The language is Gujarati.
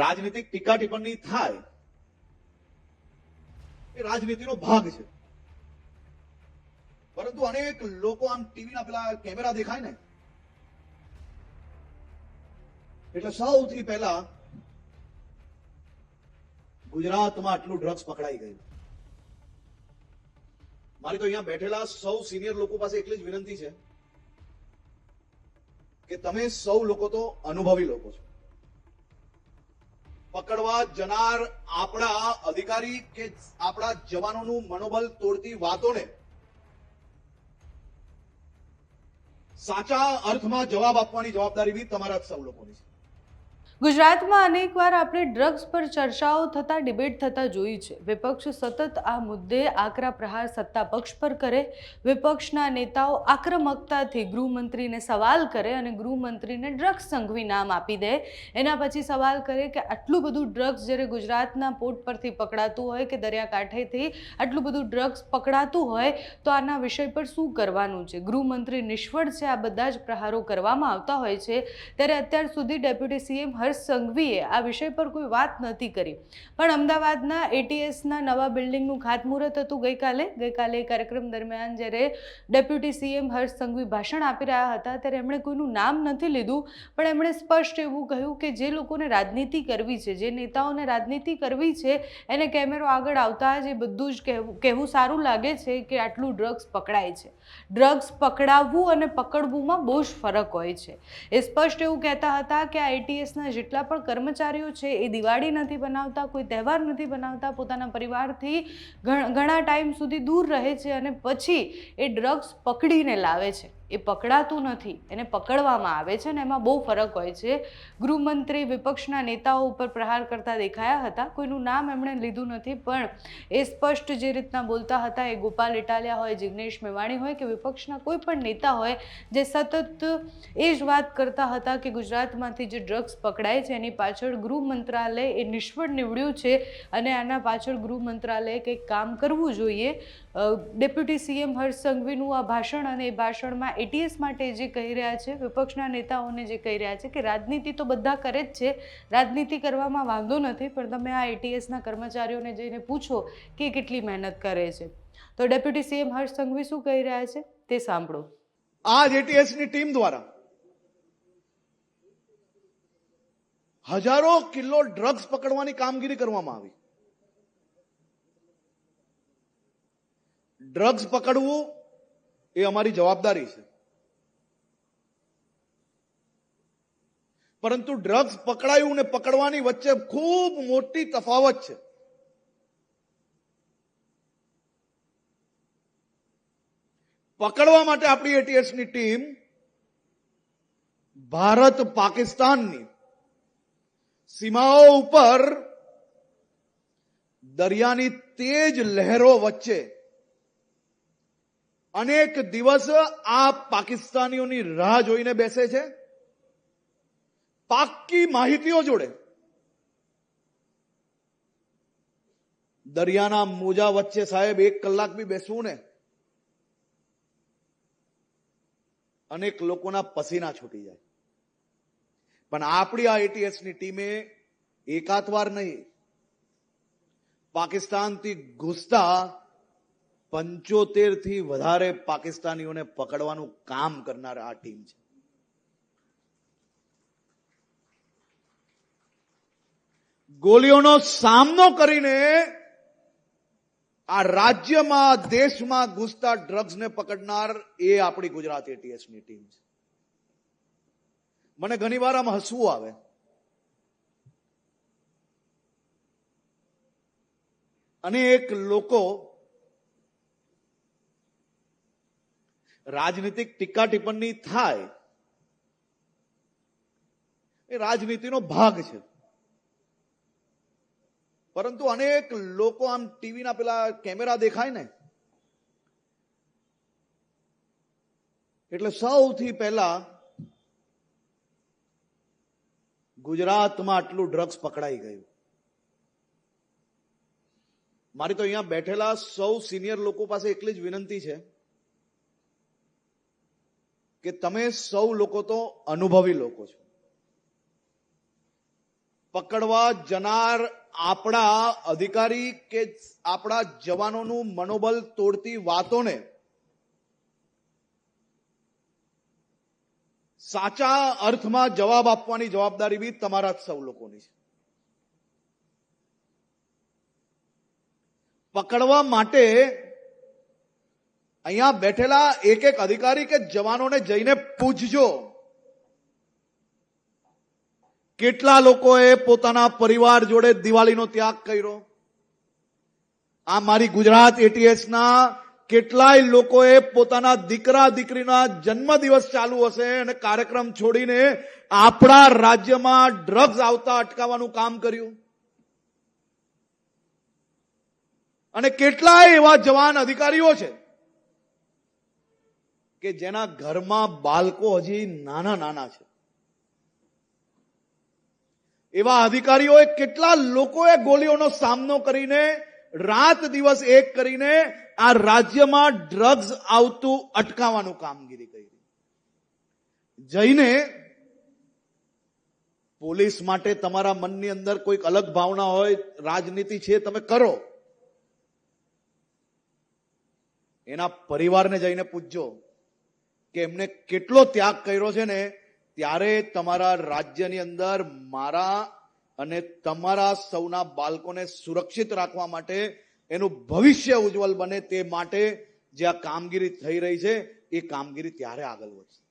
રાજનીતિક ટીકા ટિપ્પણી થાય, એ રાજનીતિનો ભાગ છે. પરંતુ અનેક લોકો આમ ટીવીના પેલા કેમેરા દેખાય ને, એટલે સૌથી પહેલા ગુજરાતમાં આટલું ડ્રગ્સ પકડાઈ ગયું. મારી તો અહીંયા બેઠેલા સૌ સિનિયર લોકો પાસે એટલી જ વિનંતી છે કે તમે સૌ લોકો તો અનુભવી લોકો છો. પકડવા જનાર આપણા અધિકારી કે આપણા જવાનોનું મનોબલ તોડતી વાતોને સાચા અર્થમાં જવાબ આપવાની જવાબદારી બી તમારા સૌ લોકોની છે. ગુજરાતમાં અનેકવાર આપણે ડ્રગ્સ પર ચર્ચાઓ થતા, ડિબેટ થતા જોઈ છે. વિપક્ષ સતત આ મુદ્દે આકરા પ્રહાર સત્તા પક્ષ પર કરે, વિપક્ષના નેતાઓ આક્રમકતાથી ગૃહમંત્રીને સવાલ કરે અને ગૃહમંત્રીને ડ્રગ્સ સંઘવી નામ આપી દે. એના પછી સવાલ કરે કે આટલું બધું ડ્રગ્સ જ્યારે ગુજરાતના પોર્ટ પરથી પકડાતું હોય કે દરિયાકાંઠેથી આટલું બધું ડ્રગ્સ પકડાતું હોય, તો આના વિષય પર શું કરવાનું છે? ગૃહમંત્રી નિષ્ફળ છે, આ બધા જ પ્રહારો કરવામાં આવતા હોય છે. ત્યારે અત્યાર સુધી ડેપ્યુટી સીએમ હર્ષ સંઘવીએ આ વિષય પર કોઈ વાત નથી કરી. પણ અમદાવાદના એટીએસના નવા બિલ્ડિંગનું ખાતમુહૂર્ત હતું ગઈકાલે. ગઈકાલે કાર્યક્રમ દરમિયાન જ્યારે ડેપ્યુટી સીએમ હર્ષ સંઘવી ભાષણ આપી રહ્યા હતા, ત્યારે એમણે કોઈનું નામ નથી લીધું. પણ એમણે સ્પષ્ટ એવું કહ્યું કે જે લોકોને રાજનીતિ કરવી છે, જે નેતાઓને રાજનીતિ કરવી છે, એને કેમેરો આગળ આવતા જ એ બધું જ કહેવું કહેવું સારું લાગે છે કે આટલું ડ્રગ્સ પકડાય છે. ડ્રગ્સ પકડાવવું અને પકડવુંમાં બહુ જ ફરક હોય છે. એ સ્પષ્ટ એવું કહેતા હતા કે આ એટીએસના જેટલા પણ કર્મચારીઓ છે, એ દિવાળી નથી બનાવતા, કોઈ તહેવાર નથી બનાવતા, પોતાના પરિવારથી ઘણા ટાઈમ સુધી દૂર રહે છે અને પછી એ ડ્રગ્સ પકડીને લાવે છે. એ પકડાતું નથી, એને પકડવામાં આવે છે ને એમાં બહુ ફરક હોય છે. ગૃહમંત્રી વિપક્ષના નેતાઓ ઉપર પ્રહાર કરતા દેખાયા હતા. કોઈનું નામ એમણે લીધું નથી, પણ એ સ્પષ્ટ જે રીતના બોલતા હતા એ ગોપાલ ઇટાલિયા હોય, જિગ્નેશ મેવાણી હોય કે વિપક્ષના કોઈ પણ નેતા હોય, જે સતત એ જ વાત કરતા હતા કે ગુજરાતમાંથી જે ડ્રગ્સ પકડાય છે, એની પાછળ ગૃહ મંત્રાલય એ નિષ્ફળ નીવડ્યું છે અને આના પાછળ ગૃહ મંત્રાલયે કંઈક કામ કરવું જોઈએ. ડેપ્યુટી સીએમ હર્ષ સંઘવીનું આ ભાષણ અને એ ભાષણમાં એટીએસ માટે જે કહી રહ્યા છે, વિપક્ષના નેતાઓને જે કહી રહ્યા છે કે રાજનીતિ તો બધા કરે જ છે, રાજનીતિ કરવામાં વાંધો નથી, પણ તમે આ એટીએસના કર્મચારીઓને જઈને પૂછો કે કેટલી મહેનત કરે છે. તો ડેપ્યુટી સીએમ હર્ષ સંઘવી શું કહી રહ્યા છે? તે સાંભળો. આ જ ATS ની ટીમ દ્વારા હજારો કિલો ડ્રગ્સ પકડવાની કામગીરી કરવામાં આવી. ડ્રગ્સ પકડવું એ અમારી જવાબદારી છે. પરંતુ ડ્રગ્સ પકડાયું ને પકડવાની વચ્ચે ખૂબ મોટી તફાવત છે. પકડવા માટે આપણી એટીએસની ટીમ ભારત પાકિસ્તાનની સીમાઓ ઉપર દરિયાની તેજ લહેરો વચ્ચે અનેક દિવસ આ પાકિસ્તાનીઓની રાહ જોઈને બેસે છે. પાક્કી માહિતીઓ જોડે. દરિયાના મોજા વચ્ચે સાહેબ એક કલાક બી બેસવું ને, અનેક લોકોના પસીના છૂટી જાય. પણ આપણી આ એટીએસની ટીમે એકાત વાર નહીં, પાકિસ્તાનથી ઘૂસતા પંચોતેરથી વધારે પાકિસ્તાનીઓને પકડવાનું કામ કરનાર આ ટીમ છે. ગોલીઓનો સામનો કરીને આ રાજ્યમાં, દેશમાં ઘૂસતા ડ્રગ્સને પકડનાર એ આપણી ગુજરાત એટીએસની ટીમ છે. મને ઘણી વાર આમ હસવું આવે. અનેક લોકો રાજનીતિક ટીકા ટિપ્પણી થાય. એ રાજનીતિનો ભાગ છે. પરંતુ અનેક લોકો આમ ટીવીના પેલા કેમેરા દેખાય ને, એટલે સૌથી પહેલા ગુજરાતમાં આટલું ડ્રગ્સ પકડાઈ ગયું. મારી તો અહીંયા બેઠેલા સૌ સિનિયર લોકો પાસે એટલી જ વિનંતી છે કે તમે સૌ લોકો તો અનુભવી લોકો છો. પકડવા જનાર આપણા અધિકારી કે આપણા જવાનોનું મનોબલ તોડતી વાતોને સાચા અર્થમાં જવાબ આપવાની જવાબદારી બી તમારા જ સૌ લોકોની છે. પકડવા માટે અહીંયા બેઠેલા એક એક અધિકારી કે જવાનોને જઈને પૂછજો. કેટલા લોકોએ પોતાના પરિવાર જોડે દિવાળીનો ત્યાગ કર્યો? આ મારી ગુજરાત એટીએસના કેટલાય લોકોએ પોતાના દીકરા, દીકરીના જન્મદિવસ ચાલુ હશે અને કાર્યક્રમ છોડીને આપણા રાજ્યમાં ડ્રગ્સ આવતા અટકાવવાનું કામ કર્યું. અને કેટલાય એવા જવાન અધિકારીઓ છે કે જેના ઘરમાં બાળકો હજી નાના નાના છે. એવા અધિકારીઓએ કેટલા લોકોએ ગોળીઓનો સામનો કરીને, રાત દિવસ એક કરીને આ રાજ્યમાં ડ્રગ્સ આવતું અટકાવવાનું કામગીરી કરી જઈને પોલીસ માટે તમારા મનની અંદર કોઈક અલગ ભાવના હોય, રાજનીતિ છે, તમે કરો. એના પરિવારને જઈને પૂછજો કે એમને કેટલો ત્યાગ કર્યો છે ને ત્યારે તમારા રાજ્યની અંદર મારા અને તમારા સૌના બાળકોને સુરક્ષિત રાખવા માટે એનું ભવિષ્ય ઉજ્જવલ બને તે માટે જે આ કામગીરી થઈ રહી છે, એ કામગીરી ત્યારે આગળ વધશે.